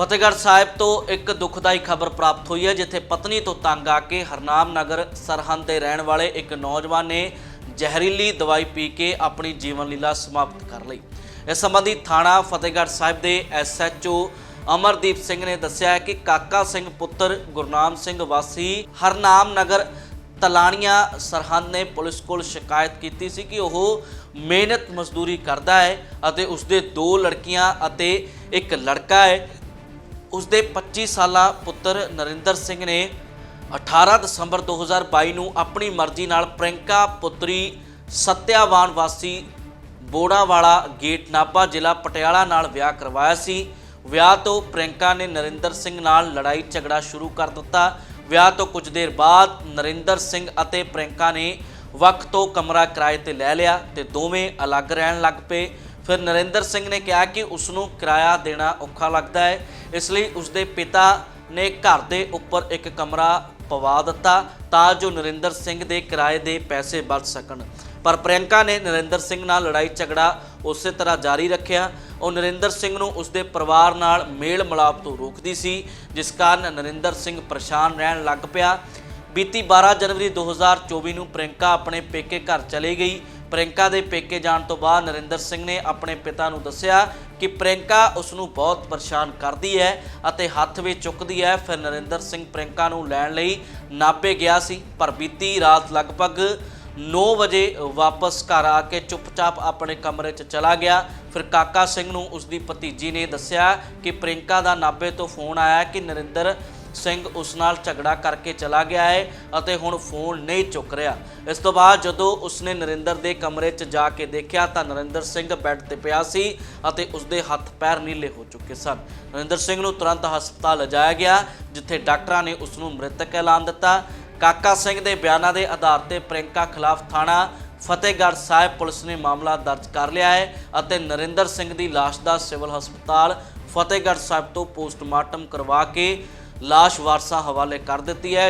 ਫਤਿਹਗੜ੍ਹ ਸਾਹਿਬ ਤੋਂ ਇੱਕ ਦੁਖਦਾਈ ਖਬਰ ਪ੍ਰਾਪਤ ਹੋਈ ਹੈ, ਜਿੱਥੇ ਪਤਨੀ ਤੋਂ ਤੰਗ ਆ ਕੇ ਹਰਨਾਮ ਨਗਰ ਸਰਹੰਦ ਦੇ ਰਹਿਣ ਵਾਲੇ ਇੱਕ ਨੌਜਵਾਨ ਨੇ ਜ਼ਹਿਰੀਲੀ ਦਵਾਈ ਪੀ ਕੇ ਆਪਣੀ ਜੀਵਨ ਲੀਲਾ ਸਮਾਪਤ ਕਰ ਲਈ। ਇਸ ਸੰਬੰਧੀ ਥਾਣਾ ਫਤਿਹਗੜ੍ਹ ਸਾਹਿਬ ਦੇ ਐਸਐਚਓ ਅਮਰਦੀਪ ਸਿੰਘ ਨੇ ਦੱਸਿਆ ਹੈ ਕਿ ਕਾਕਾ ਸਿੰਘ ਪੁੱਤਰ ਗੁਰਨਾਮ ਸਿੰਘ ਵਾਸੀ ਹਰਨਾਮ ਨਗਰ ਤਲਾਣੀਆਂ ਸਰਹੰਦ ਨੇ ਪੁਲਿਸ ਕੋਲ ਸ਼ਿਕਾਇਤ ਕੀਤੀ ਸੀ ਕਿ ਉਹ ਮਿਹਨਤ ਮਜ਼ਦੂਰੀ ਕਰਦਾ ਹੈ ਅਤੇ ਉਸਦੇ ਦੋ ਲੜਕੀਆਂ ਅਤੇ ਇੱਕ ਲੜਕਾ ਹੈ। ਉਸਦੇ 25 ਸਾਲਾ ਪੁੱਤਰ ਨਰਿੰਦਰ ਸਿੰਘ ਨੇ 18 ਦਸੰਬਰ 2022 ਨੂੰ ਆਪਣੀ ਮਰਜ਼ੀ ਨਾਲ ਪ੍ਰਿੰਕਾ ਪੁੱਤਰੀ ਸਤਿਆਵਾਨ ਵਾਸੀ ਬੋੜਾਵਾਲਾ ਗੇਟ ਨਾਭਾ ਜ਼ਿਲ੍ਹਾ ਪਟਿਆਲਾ ਨਾਲ ਵਿਆਹ ਕਰਵਾਇਆ ਸੀ। ਵਿਆਹ ਤੋਂ ਪ੍ਰਿੰਕਾ ਨੇ ਨਰਿੰਦਰ ਸਿੰਘ ਨਾਲ ਲੜਾਈ ਝਗੜਾ ਸ਼ੁਰੂ ਕਰ ਦਿੱਤਾ। ਵਿਆਹ ਤੋਂ ਕੁਝ ਦੇਰ ਬਾਅਦ ਨਰਿੰਦਰ ਸਿੰਘ ਅਤੇ ਪ੍ਰਿੰਕਾ ਨੇ ਵਕਤ ਤੋਂ ਕਮਰਾ ਕਿਰਾਏ ਤੇ ਲੈ ਲਿਆ ਤੇ ਦੋਵੇਂ ਅਲੱਗ ਰਹਿਣ ਲੱਗ ਪਏ। ਫਿਰ ਨਰਿੰਦਰ ਸਿੰਘ ਨੇ ਕਿਹਾ ਕਿ ਉਸ ਨੂੰ ਕਿਰਾਇਆ ਦੇਣਾ ਔਖਾ ਲੱਗਦਾ ਹੈ। ਇਸ ਲਈ ਉਸਦੇ ਪਿਤਾ ਨੇ ਘਰ ਦੇ ਉੱਪਰ ਇੱਕ ਕਮਰਾ ਪਵਾ ਦਿੱਤਾ ਤਾਂ ਜੋ ਨਰਿੰਦਰ ਸਿੰਘ ਦੇ ਕਿਰਾਏ ਦੇ ਪੈਸੇ ਬਚ ਸਕਣ। ਪਰ ਪ੍ਰਿਯੰਕਾ ਨੇ ਨਰਿੰਦਰ ਸਿੰਘ ਨਾਲ ਲੜਾਈ ਝਗੜਾ ਉਸੇ ਤਰ੍ਹਾਂ ਜਾਰੀ ਰੱਖਿਆ। ਉਹ ਨਰਿੰਦਰ ਸਿੰਘ ਨੂੰ ਉਸਦੇ ਪਰਿਵਾਰ ਨਾਲ ਮੇਲ ਮਿਲਾਪ ਤੋਂ ਰੋਕਦੀ ਸੀ, ਜਿਸ ਕਾਰਨ ਨਰਿੰਦਰ ਸਿੰਘ ਪਰੇਸ਼ਾਨ ਰਹਿਣ ਲੱਗ ਪਿਆ। ਬੀਤੀ 12 ਜਨਵਰੀ 2024 ਨੂੰ ਪ੍ਰਿੰਕਾ ਆਪਣੇ ਪੇਕੇ ਘਰ ਚਲੀ ਗਈ। ਪ੍ਰਿੰਕਾ ਦੇ ਪੇਕੇ ਜਾਣ ਤੋਂ ਬਾਅਦ ਨਰਿੰਦਰ ਸਿੰਘ ਨੇ ਆਪਣੇ ਪਿਤਾ ਨੂੰ ਦੱਸਿਆ ਕਿ ਪ੍ਰਿੰਕਾ ਉਸ ਨੂੰ ਬਹੁਤ ਪਰੇਸ਼ਾਨ ਕਰਦੀ ਹੈ ਅਤੇ ਹੱਥ ਵਿੱਚ ਚੁੱਕਦੀ ਹੈ। ਫਿਰ ਨਰਿੰਦਰ ਸਿੰਘ ਪ੍ਰਿੰਕਾ ਨੂੰ ਲੈਣ ਲਈ ਨਾਭੇ ਗਿਆ ਸੀ, ਪਰ ਬੀਤੀ ਰਾਤ ਲਗਭਗ 9 ਵਜੇ ਵਾਪਸ ਘਰ ਆ ਕੇ ਚੁੱਪਚਾਪ ਆਪਣੇ ਕਮਰੇ 'ਚ ਚਲਾ ਗਿਆ। ਫਿਰ ਕਾਕਾ ਸਿੰਘ ਨੂੰ ਉਸ ਦੀ ਭਤੀਜੀ ਨੇ ਦੱਸਿਆ ਕਿ ਪ੍ਰਿੰਕਾ ਦਾ ਨਾਭੇ ਤੋਂ ਫੋਨ ਆਇਆ ਕਿ ਨਰਿੰਦਰ ਸਿੰਘ ਉਸ ਨਾਲ ਝਗੜਾ ਕਰਕੇ ਚਲਾ ਗਿਆ ਹੈ ਅਤੇ ਹੁਣ ਫੋਨ ਨਹੀਂ ਚੁੱਕ ਰਿਹਾ। ਇਸ ਤੋਂ ਬਾਅਦ ਜਦੋਂ ਉਸਨੇ ਨਰਿੰਦਰ ਦੇ ਕਮਰੇ 'ਚ ਜਾ ਕੇ ਦੇਖਿਆ ਤਾਂ ਨਰਿੰਦਰ ਸਿੰਘ ਬੈੱਡ ਤੇ ਪਿਆ ਸੀ ਅਤੇ ਉਸਦੇ ਹੱਥ ਪੈਰ ਨੀਲੇ ਹੋ ਚੁੱਕੇ ਸਨ। ਨਰਿੰਦਰ ਸਿੰਘ ਨੂੰ ਤੁਰੰਤ ਹਸਪਤਾਲ ਲਿਜਾਇਆ ਗਿਆ, ਜਿੱਥੇ ਡਾਕਟਰਾਂ ਨੇ ਉਸ ਨੂੰ ਮ੍ਰਿਤਕ ਐਲਾਨ ਦਿੱਤਾ। ਕਾਕਾ ਸਿੰਘ ਦੇ ਬਿਆਨਾਂ ਦੇ ਆਧਾਰ ਤੇ ਪ੍ਰਿੰਕਾ ਖਿਲਾਫ ਥਾਣਾ ਫਤਿਹਗੜ੍ਹ ਸਾਹਿਬ ਪੁਲਿਸ ਨੇ ਮਾਮਲਾ ਦਰਜ ਕਰ ਲਿਆ ਹੈ ਅਤੇ ਨਰਿੰਦਰ ਸਿੰਘ ਦੀ ਲਾਸ਼ ਦਾ ਸਿਵਲ ਹਸਪਤਾਲ ਫਤਿਹਗੜ੍ਹ ਸਾਹਿਬ ਤੋਂ ਪੋਸਟਮਾਰਟਮ ਕਰਵਾ ਕੇ ਲਾਸ਼ ਵਾਰਸਾ ਹਵਾਲੇ ਕਰ ਦਿੱਤੀ ਹੈ। ਇਸ